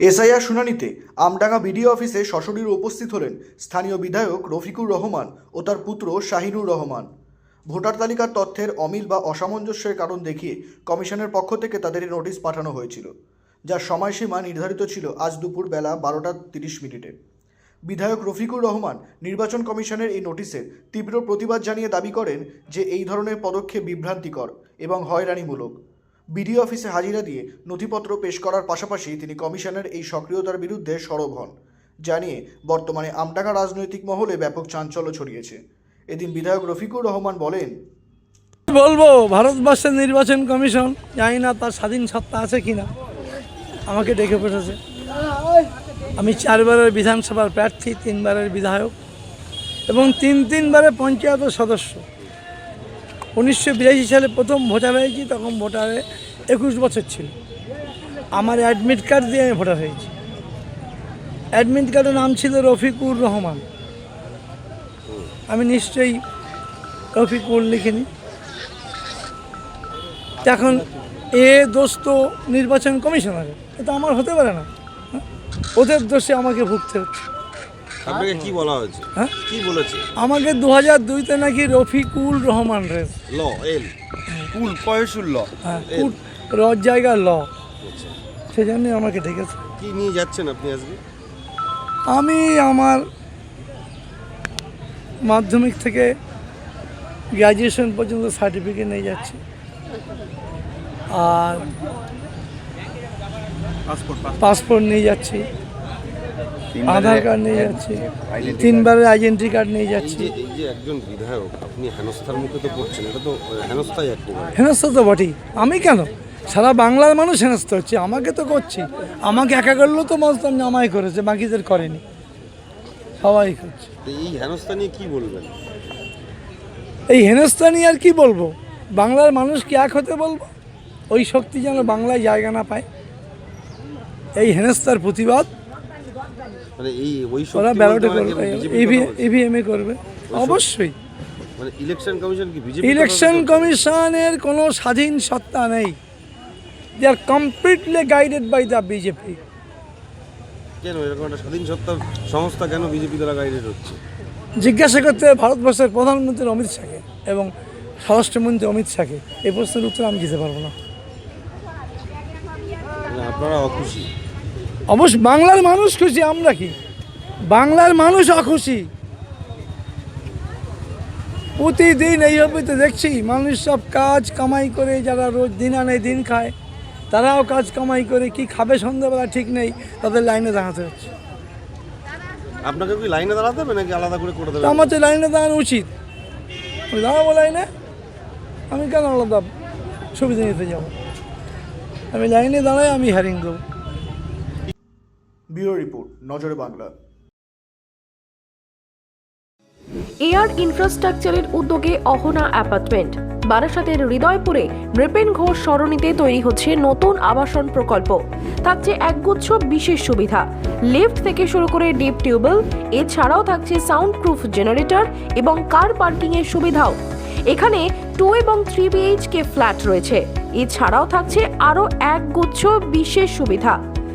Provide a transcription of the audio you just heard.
SIR শুনানিতে Amdanga BDO অফিসে সশরীরে উপস্থিত হলেন স্থানীয় বিধায়ক রফিকুর রহমান ও তার পুত্র শাহিনুর রহমান। ভোটার তালিকার তথ্যের অমিল বা অসামঞ্জস্যের কারণ দেখিয়ে কমিশনের পক্ষ থেকে তাদের নোটিশ পাঠানো হয়েছিল যার সময়সীমা নির্ধারিত ছিল আজ দুপুর বেলা বারোটা তিরিশ মিনিটে। বিধায়ক রফিকুর রহমান নির্বাচন কমিশনের এই নোটিশের তীব্র প্রতিবাদ জানিয়ে দাবি করেন যে এই ধরনের পদক্ষেপ বিভ্রান্তিকর এবং হয়রানিমূলক। বিডিও অফিসে হাজিরা দিয়ে নথিপত্র পেশ করার পাশাপাশি তিনি কমিশনের এই সক্রিয়তার বিরুদ্ধে সরব হন, জানিয়ে বর্তমানে আমডাঙ্গা রাজনৈতিক মহলে ব্যাপক চাঞ্চল্য ছড়িয়েছে। এদিন বিধায়ক রফিকুর রহমান বলেন বলব, ভারতবর্ষের নির্বাচন কমিশন, জানি না তার স্বাধীন সত্তা আছে কিনা, আমাকে ডেকে পাঠাচ্ছে। আমি চারবারের বিধানসভার প্রার্থী, তিনবারের বিধায়ক এবং তিন তিনবারের পঞ্চায়েত সদস্য। উনিশশো বিরাশি সালে প্রথম ভোটার হয়েছি, তখন ভোটারে একুশ বছর ছিল। আমার অ্যাডমিট কার্ড দিয়ে আমি ভোটার হয়েছি। অ্যাডমিট কার্ডের নাম ছিল রফিকুর রহমান। আমি নিশ্চয়ই রফিকুর লিখিনি। এখন এ দোষ তো নির্বাচন কমিশনারের এটা আমার হতে পারে না? ওদের দোষে আমাকে ভুগতে হচ্ছে। আপনাকে কি বলা হয়েছে? হ্যাঁ? কি বলেছে? আমাকে দু হাজার দুইতে নাকি রফিকুল রহমান রেস ল এল। কুল কয়সুল ল। হ্যাঁ রজ জায়গা ল। সেই জন্যই আমাকে ডেকেছে। কি নিয়ে যাচ্ছেন আপনি আজকে? আমি আমার মাধ্যমিক থেকে গ্র্যাজুয়েশন পর্যন্ত সার্টিফিকেট নিয়ে যাচ্ছি। আর পাসপোর্ট। পাসপোর্ট নিয়ে যাচ্ছি। আধার কার্ড নিয়ে যাচ্ছি। তিনবারের আইডেন্টি কার্ড নিয়ে এই যাচ্ছি যে একজন বিধায়ক আপনি হেনস্থার মুখে তো পড়ছেন এটা তো হেনস্থাই হেনস্থা তো বটেই। আমি কেন? সারা বাংলার মানুষ হেনস্থা হচ্ছে আমাকে তো করছি। আমাকে একা করলেও তো মস্তান জামাই করেছে বাকিদের করেনি। সবাই করছে। এই হেনস্থা নিয়ে কি বলবেন? এই হেনস্থা নিয়ে আর কি বলব? বাংলার মানুষ মানুষকে এক হতে বলব? ওই শক্তি যেন বাংলায় জায়গা না পায়। এই হেনস্থার প্রতিবাদ মানে এই ওই ওরা ব্যালটে করবে BJP করবে। অবশ্যই। মানে ইলেকশন কমিশন কি বিজেপি ইলেকশন কমিশনের কোনো স্বাধীন সত্তা নেই। They are completely guided by the BJP কেন? এরকম একটা স্বাধীন সত্তার সংস্থা কেন বিজেপি দ্বারা গাইডেড হচ্ছে? জিজ্ঞাসা করতে ভারতবর্ষের প্রধানমন্ত্রী অমিত শাহকে এবং স্বরাষ্ট্রমন্ত্রী অমিত শাহকে। এই প্রশ্নের উত্তর আমি দিতে পারব না। মানে আপনারা অখুশি। অবশ্য বাংলার মানুষ খুশি আমরা কি? বাংলার মানুষ অখুশি। প্রতিদিন এইভাবে তো দেখছি মানুষ সব কাজ কামাই করে যারা রোজ দিন আনে দিন খায় তারাও কাজ কামাই করে কি খাবে সন্ধ্যাবেলা ঠিক নেই তাদের লাইনে দাঁড়াতে হচ্ছে। আপনাকে কি লাইনে দাঁড়াতে হবে নাকি আলাদা করে করে তো দেবেন আমার তো লাইনে দাঁড়ানো উচিত। দাঁড়াবো লাইনে? আমি কেন আলাদা সুবিধা নিতে যাব? আমি লাইনে দাঁড়াই আমি হ্যারিং দেবো ব্যুরো রিপোর্ট, নজরে বাংলা। এয়ার ইনফ্রাস্ট্রাকচারের উদ্যোগে অহনা অ্যাপার্টমেন্ট। বারাসাতের হৃদয়পুরে নৃপেন ঘোষ সরণিতে তৈরি হচ্ছে নতুন আবাসন প্রকল্প। থাকছে একগুচ্ছ বিশেষ সুবিধা। লিফট থেকে শুরু করে ডিপ টিউবওয়েল, এছাড়াও থাকছে সাউন্ড প্রুফ জেনারেটর এবং কার পার্কিং এর সুবিধাও। এখানে টু এবং থ্রি বিএইচকে ফ্ল্যাট রয়েছে। এছাড়াও থাকছে আরও একগুচ্ছ বিশেষ সুবিধা।